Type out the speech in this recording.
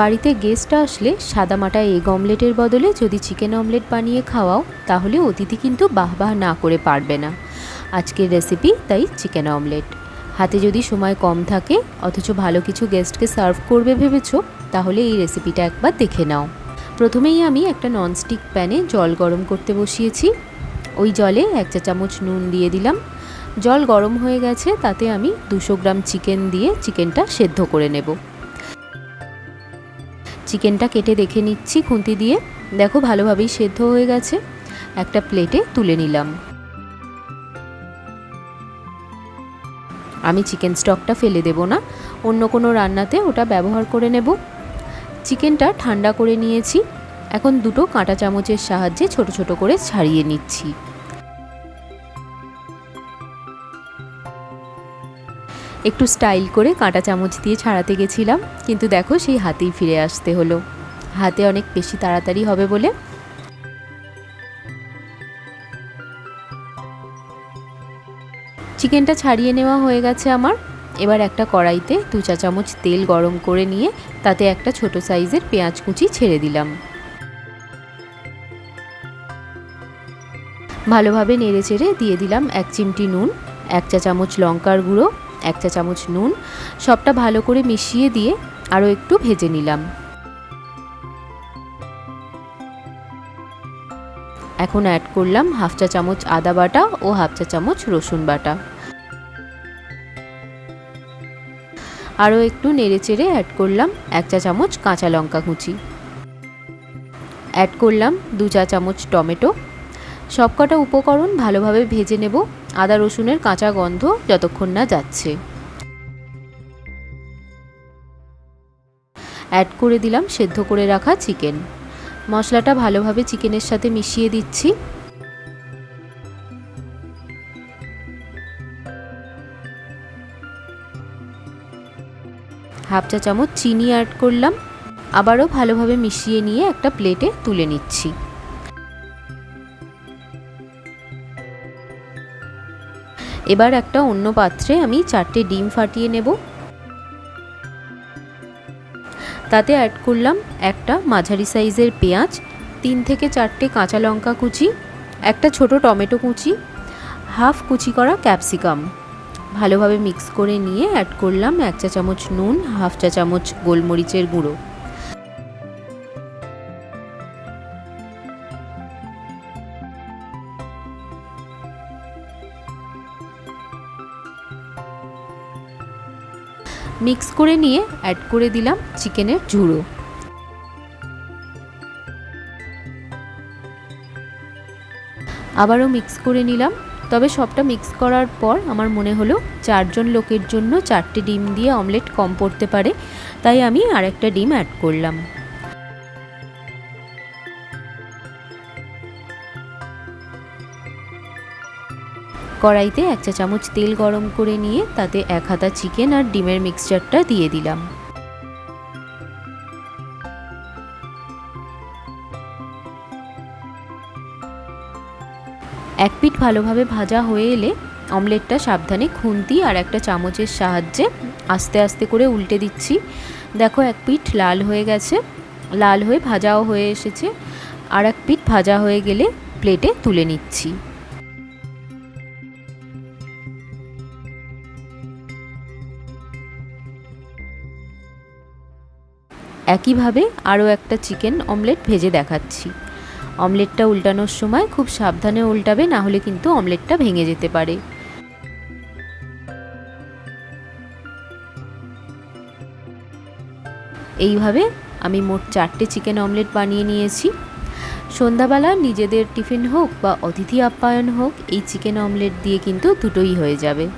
বাড়িতে গেস্ট আসলে সাদামাটা এগ অমলেটের বদলে যদি চিকেন অমলেট বানিয়ে খাওয়াও, তাহলে অতিথি কিন্তু বাহ বাহ না করে পারবে না। আজকের রেসিপি তাই চিকেন অমলেট হাতে যদি সময় কম থাকে, অথচ ভালো কিছু গেস্টকে সার্ভ করবে ভেবেছো, তাহলে এই রেসিপিটা একবার দেখে নাও। প্রথমেই আমি একটা ননস্টিক প্যানে জল গরম করতে বসিয়েছি। ওই জলে এক চা চামচ নুন দিয়ে দিলাম। জল গরম হয়ে গেছে, তাতে আমি দুশো গ্রাম চিকেন দিয়ে চিকেনটা সেদ্ধ করে নেব। চিকেনটা কেটে দেখে নিচ্ছি খুন্তি দিয়ে। দেখো ভালোভাবেই সেদ্ধ হয়ে গেছে। একটা প্লেটে তুলে নিলাম। আমি চিকেন স্টকটা ফেলে দেব না। অন্য কোনো রান্নাতে ওটা ব্যবহার করে নেব। চিকেনটা ঠান্ডা করে নিয়েছি। এখন দুটো কাঁটা চামচের সাহায্যে ছোট ছোট করে ছাড়িয়ে নিচ্ছি। একটু স্টাইল করে কাঁটা চামচ দিয়ে ছাড়াতে গেছিলাম, কিন্তু দেখো সেই হাতেই ফিরে আসতে হলো। হাতে অনেক বেশি তাড়াতাড়ি হবে বলে। চিকেনটা ছাড়িয়ে নেওয়া হয়ে গেছে আমার। এবার একটা কড়াইতে দু চা চামচ তেল গরম করে নিয়ে তাতে একটা ছোট সাইজের পেঁয়াজ কুচি ছেড়ে দিলাম। ভালোভাবে নেড়ে চেড়ে দিয়ে দিলাম এক চিমটি নুন, এক চা চামচ লঙ্কার গুঁড়ো এক চা চামচ নুন, সবটা ভালো করে মিশিয়ে দিয়ে আরও একটু ভেজে নিলাম। এখন অ্যাড করলাম হাফ চা চামচ আদা বাটা ও হাফ চা চামচ রসুন বাটা। আরও একটু নেড়ে চেড়ে অ্যাড করলাম এক চা চামচ কাঁচা লঙ্কা কুচি। অ্যাড করলাম দু চা চামচ টমেটো। সবকটা উপকরণ ভালোভাবে ভেজে নেব। আদা রসুনের কাঁচা গন্ধ যতক্ষণ না যাচ্ছে। অ্যাড করে দিলাম সেদ্ধ করে রাখা চিকেন মশলাটা ভালোভাবে চিকেনের সাথে মিশিয়ে দিচ্ছি। হাফ চা চামচ চিনি অ্যাড করলাম। আবারও ভালোভাবে মিশিয়ে নিয়ে একটা প্লেটে তুলে নিচ্ছি। এবার একটা অন্য পাত্রে আমি চারটে ডিম ফাটিয়ে নেব। তাতে অ্যাড করলাম একটা মাঝারি সাইজের পেঁয়াজ, তিন থেকে চারটে কাঁচা লঙ্কা কুচি, একটা ছোট টমেটো কুচি, হাফ কুচি করা ক্যাপসিকাম। ভালোভাবে মিক্স করে নিয়ে অ্যাড করলাম এক চা চামচ নুন, হাফ চা চামচ গোলমরিচের গুঁড়ো। মিক্স করে নিয়ে অ্যাড করে দিলাম চিকেনের ঝুড়ো। আবারও মিক্স করে নিলাম। তবে সবটা মিক্স করার পর আমার মনে হলো চারজন লোকের জন্য চারটে ডিম দিয়ে অমলেট কম পড়তে পারে। তাই আমি আরেকটা ডিম অ্যাড করলাম। কড়াইতে এক চা চামচ তেল গরম করে নিয়ে তাতে এক হাতা চিকেন আর ডিমের মিক্সচারটা দিয়ে দিলাম। এক পিঠ ভালোভাবে ভাজা হয়ে এলে অমলেটটা সাবধানে খুন্তি আর একটা চামচের সাহায্যে আস্তে আস্তে করে উল্টে দিচ্ছি। দেখো এক পিঠ লাল হয়ে গেছে, লাল হয়ে ভাজাও হয়ে এসেছে। আর এক পিঠ ভাজা হয়ে গেলে প্লেটে তুলে নিচ্ছি। একইভাবে আরও একটা চিকেন অমলেট ভেজে দেখাচ্ছি। অমলেটটা উল্টানোর সময় খুব সাবধানে উল্টাবে, না হলে কিন্তু অমলেটটা ভেঙে যেতে পারে। এইভাবে আমি মোট চারটে চিকেন অমলেট বানিয়ে নিয়েছি। সন্ধ্যাবেলা নিজেদের টিফিন হোক বা অতিথি আপ্যায়ন হোক, এই চিকেন অমলেট দিয়ে কিন্তু দুটোই হয়ে যাবে।